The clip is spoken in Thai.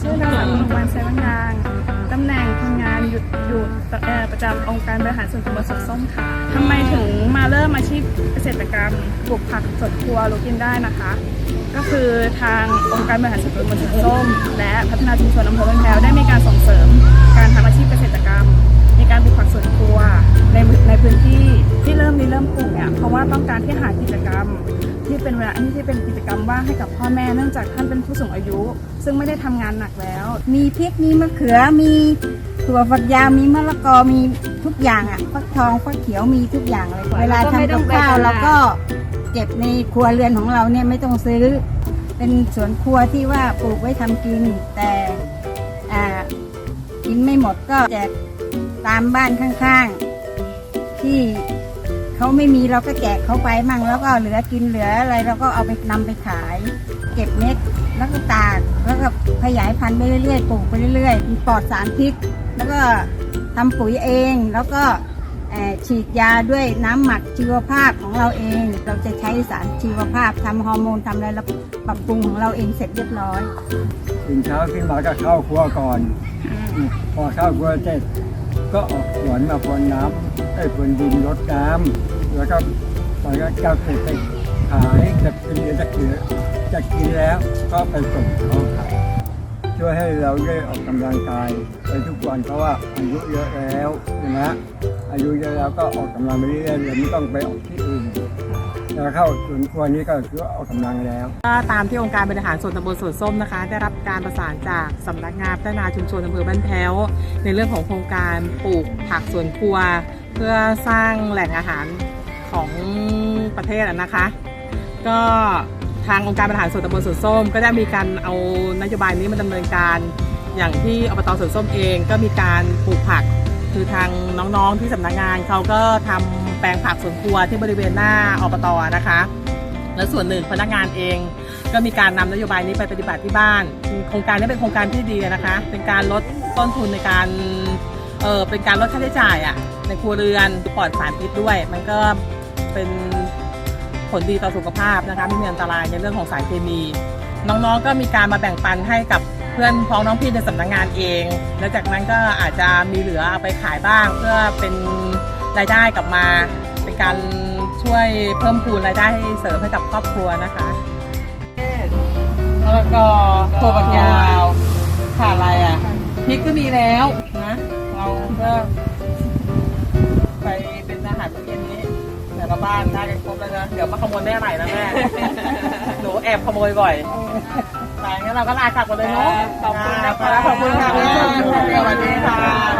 ชื่อนางสาวมวันแสงวังนางตำแหน่งทำงานอยู่อยู่ประจำองค์การบริหารส่วนตำบลสวส้มค่ะทำไมถึงมาเริ่มอาชีพเกษตรกรรมปลูกผักสดครัวลูกกินได้นะคะ ก็คือทางองค์การบริหารส่วนตำบลสวส้ม และพัฒนาชุมชนอำเภอบ้านแพวได้มีการส่งเสริม การทำอาชีพเกษตรกรรม ในการปลูกผักสวนครัวในในพื้นที่ที่เริ่มนี้เริ่มปลูกเนี่ยเพราะว่าต้องการที่หากิจกรรม เป็นเวลาที่เป็นกิจกรรมว่างให้กับพ่อแม่เนื่องจากท่านเป็นผู้สูงอายุ ซึ่งไม่ได้ทำงานหนักแล้ว มีพริกมีมะเขือมีถั่วฝักยาวมีมะละกอมีทุกอย่างอะฟักทองฟักเขียวมีทุกอย่างเลยเวลาทำกับข้าวเราก็เก็บในครัวเรือนของเราเนี่ยไม่ต้องซื้อ เป็นสวนครัวที่ว่าปลูกไว้ทำกิน แต่อ่ากินไม่หมดก็แจกตามบ้านข้างๆ ที่ เขาไม่มีเราก็แจกเขาไปมั่งแล้วก็เหลือกินเหลืออะไรเราก็เอาไปนำไปขาย เก็บเม็ดแล้วก็ตากแล้วก็ขยายพันธุ์ไปเรื่อยๆปลูกไปเรื่อยๆมีปลอดสารพิษ แล้วก็ทำปุ๋ยเองแล้วก็ฉีดยาด้วยน้ำหมักชีวภาพของเราเอง เราจะใช้สารชีวภาพทำฮอร์โมนทำอะไรแล้วปรับปรุงของเราเองเสร็จเรียบร้อยตื่นเช้าขึ้นมาก็เข้าครัวก่อน พอเข้าครัวเสร็จ ก็ออกสวนมาพรวนน้ำไอ้พรวนดินรดน้ำแล้วก็ตอนก็เจ้าเสร็จไปขายจะกินหรือจะกินจะกินแล้วก็ไปส่งเขาขายช่วยให้เราได้ออกกำลังกายไปทุกวันเพราะว่าอายุเยอะแล้วนะอายุเยอะแล้วก็ออกกำลังไปเรื่อยๆเราไม่ต้องไปออกที่อื่น แล้วเข้าสวนครัวนี้ก็คือว่าออกกำลังแล้วก็ตามที่องค์การบริหารส่วนตำบลสวนส้มนะคะ ได้รับการประสานจากสำนักงานพัฒนาชุมชนอำเภอบ้านแพ้ว ในเรื่องของโครงการปลูกผักสวนครัว เพื่อสร้างแหล่งอาหารของประเทศนะคะ ก็ทางองค์การบริหารส่วนตำบลสวนส้ม ก็ได้มีการเอานโยบายนี้มาดำเนินการ อย่างที่อบตสวนส้มเองก็มีการปลูกผัก คือทางน้องๆที่สำนักงานเขาก็ทำ แปลงผักสวนครัวที่บริเวณหน้าอบตนะคะ และส่วนหนึ่งพนักงานเอง ก็มีการนำนโยบายนี้ไปปฏิบัติที่บ้าน โครงการนี้เป็นโครงการที่ดีนะคะ เป็นการลดต้นทุนในการเออเป็นการลดค่าใช้จ่ายอะในครัวเรือนปลอดสารพิษด้วย มันก็เป็นผลดีต่อสุขภาพนะคะไม่มีอันตรายในเรื่องของสารเคมี น้องๆก็มีการมาแบ่งปันให้กับเพื่อนพ้องน้องพี่ในสำนักงานเอง แล้วจากนั้นก็อาจจะมีเหลือเอาไปขายบ้างเพื่อเป็น รายได้กลับมา เป็นการช่วยเพิ่มพูนรายได้ให้เสริมให้กับครอบครัวนะคะแล้วก็ตัวบักยาวขาดอะไรอะพริกก็มีแล้วนะ เราก็ไปเป็นอาหารมื้อเย็นนี้เดี๋ยวเราบ้านได้กันครบแล้วนะเดี๋ยวมาขโมยแม่ใหม่นะแม่หนูแอบขโมยบ่อยแต่งั้นเราก็ลากลับกันเลยเนาะขอบคุณนะคะขอบคุณค่ะแม่สวัสดีค่ะขอบคุณ